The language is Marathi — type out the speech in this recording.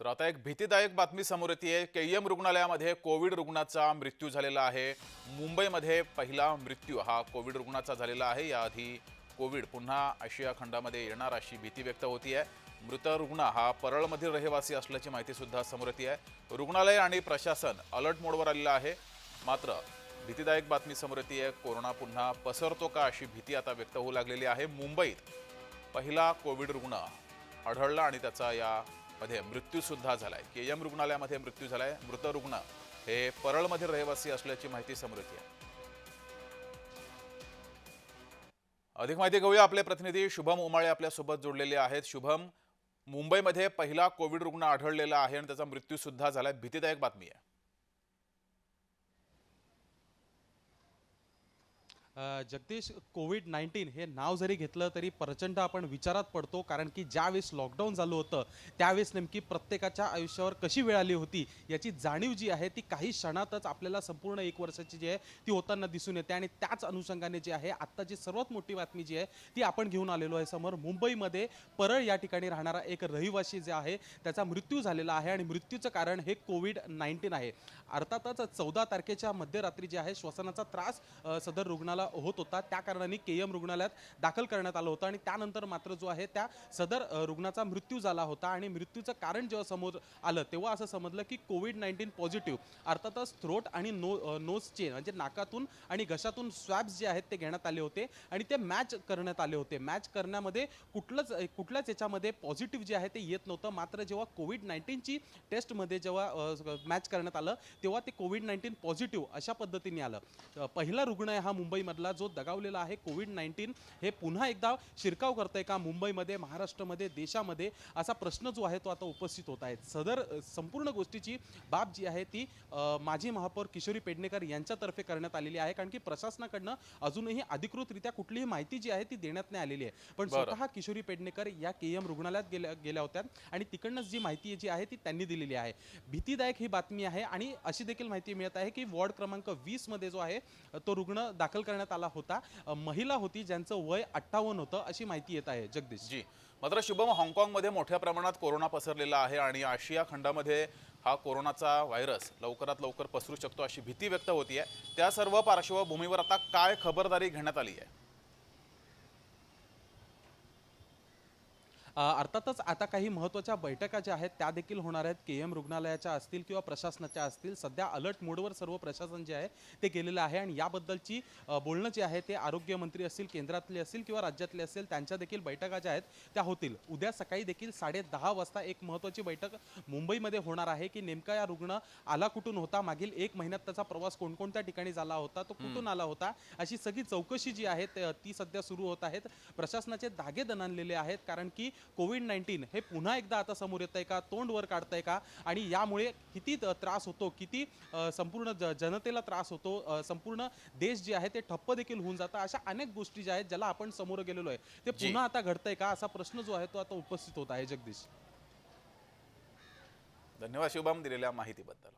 तर आता एक भीतीदायक बातमी समोर येते. केईएम रुग्णालयामध्ये कोविड रुग्णाचा मृत्यू झालेला आहे. मुंबईमध्ये पहिला मृत्यू हा कोविड रुग्णाचा झालेला आहे. याआधी कोविड पुन्हा आशिया खंडामध्ये येणार अशी भीती व्यक्त होती आहे मृत रुग्ण हा परळमधील रहिवासी असल्याची माहिती सुद्धा समोर येते आहे रुग्णालय आणि प्रशासन अलर्ट मोडवर आलेलं आहे. मात्र भीतीदायक बातमी समोर येते कोरोना पुन्हा पसरतो का अशी भीती आता व्यक्त होऊ लागलेली आहे. मुंबईत पहिला कोविड रुग्ण आढळला आणि त्याचा या मध्ये मृत्यू सुद्धा झालाय. के एम रुग्णालयामध्ये मृत्यू झालाय. मृत रुग्ण हे परळमधील रहिवासी असल्याची माहिती समोर येते अधिक माहिती घेऊया आपले प्रतिनिधी. शुभम उमाळे आपल्यासोबत जोडलेले आहेत. शुभम मुंबईमध्ये पहिला कोविड रुग्ण आढळलेला आहे आणि त्याचा मृत्यू सुद्धा झालाय. भीतीदायक बातमी आहे. जगदीश कोविड नाईन्टीन हे नाव जरी घेतलं तरी प्रचंड आपण विचारात पडतो कारण की ज्यावेळेस लॉकडाऊन झालं होतं त्यावेळेस नेमकी प्रत्येकाच्या आयुष्यावर कशी वेळ आली होती याची जाणीव जी आहे ती काही क्षणातच आपल्याला संपूर्ण एक वर्षाची जी आहे ती होताना दिसून येते. आणि त्याच अनुषंगाने जी आहे आत्ताची सर्वात मोठी बातमी जी आहे ती आपण घेऊन आलेलो आहे समोर. मुंबईमध्ये परळ या ठिकाणी राहणारा एक रहिवासी जे आहे त्याचा मृत्यू झालेला आहे आणि मृत्यूचं कारण हे कोविड नाईन्टीन आहे. अर्थातच चौदा तारखेच्या मध्यरात्री जे आहे श्वसनाचा त्रास सदर रुग्णाला होत होता. त्या कारणाने के एम रुग्णालयात दाखल करण्यात आलं होतं आणि त्यानंतर मात्र जो आहे त्या सदर रुग्णाचा मृत्यू झाला होता आणि मृत्यूचं कारण जेव्हा समोर आलं तेव्हा असं समजलं की कोविड नाईन्टीन पॉझिटिव्ह अर्थातच थ्रोट आणि नो नोज चेन म्हणजे नाकातून आणि घशातून स्वॅब्स जे आहेत ते घेण्यात आले होते आणि ते मॅच करण्यात आले होते. मॅच करण्यामध्ये कुठलंच कुठल्याच याच्यामध्ये पॉझिटिव्ह जे आहे ते येत नव्हतं. मात्र जेव्हा कोविड नाईन्टीनची टेस्टमध्ये जेव्हा मॅच करण्यात आलं तेव्हा ते कोविड नाईन्टीन पॉझिटिव्ह अशा पद्धतीने आलं. पहिला रुग्ण आहे हा मुंबईमधला जो दगावलेला आहे कोविड नाईन्टीन हे पुन्हा एकदा शिरकाव करतंय का मुंबईमध्ये महाराष्ट्रामध्ये देशामध्ये? असा प्रश्न जो आहे तो आता उपस्थित होत आहे. सदर संपूर्ण गोष्टीची बाब जी आहे ती माजी महापौर किशोरी पेडणेकर यांच्यातर्फे करण्यात आलेली आहे. कारण की प्रशासनाकडनं अजूनही अधिकृतरित्या कुठलीही माहिती जी आहे ती देण्यात नाही आलेली आहे. पण. स्वतः किशोरी पेडणेकर या के एम रुग्णालयात गेल्या गेल्या होत्या आणि तिकडनंच जी माहिती जी आहे ती त्यांनी दिलेली आहे. भीतीदायक ही बातमी आहे आणि अशी देखील माहिती मिळत आहे की वॉर्ड क्रमांक वीसमध्ये जो आहे तो रुग्ण दाखल करण्यात आला होता. महिला होती ज्यांचं वय अठ्ठावन्न होतं अशी माहिती येत आहे. जगदीश. जी. मात्र शुभम हाँगकाँगमध्ये मोठ्या प्रमाणात कोरोना पसरलेला आहे आणि आशिया खंडामध्ये हा कोरोनाचा व्हायरस लवकरात लवकर पसरू शकतो अशी भीती व्यक्त होतीये. त्या सर्व पार्श्वभूमीवर आता काय खबरदारी घेण्यात आली आहे अर्थातच आता काही महत्त्वाच्या बैठका ज्या आहेत त्या देखील होणार आहेत. के एम रुग्णालयाच्या असतील किंवा प्रशासनाच्या असतील सध्या अलर्ट मोडवर सर्व प्रशासन जे आहे ते केलेलं आहे. आणि याबद्दलची बोलणं जे आहे ते आरोग्यमंत्री असतील केंद्रातले असतील किंवा राज्यातले असतील त्यांच्या देखील बैठका ज्या आहेत त्या होतील. उद्या सकाळी देखील साडे दहा वाजता एक महत्त्वाची बैठक मुंबईमध्ये होणार आहे की नेमका या रुग्ण आला कुठून होता? मागील एक महिन्यात त्याचा प्रवास कोणकोणत्या ठिकाणी झाला होता? तो कुठून आला होता? अशी सगळी चौकशी जी आहे ते- ती सध्या सुरू होत आहेत. प्रशासनाचे धागे दणानलेले आहेत कारण की कोविड नाईन्टीन हे पुन्हा एकदा आता समोर येत आहे का? तोंड वर काढतंय का? आणि यामुळे किती त्रास होतो? किती संपूर्ण ज- जनतेला त्रास होतो? संपूर्ण देश जे आहे ते ठप्प देखील होऊन जातं. अशा अनेक गोष्टी ज्या आहेत ज्याला आपण समोर गेलेलो आहे ते. पुन्हा आता घडतंय का? असा प्रश्न जो आहे तो आता उपस्थित होत आहे जगदीश. धन्यवाद शुभम दिलेल्या माहितीबद्दल.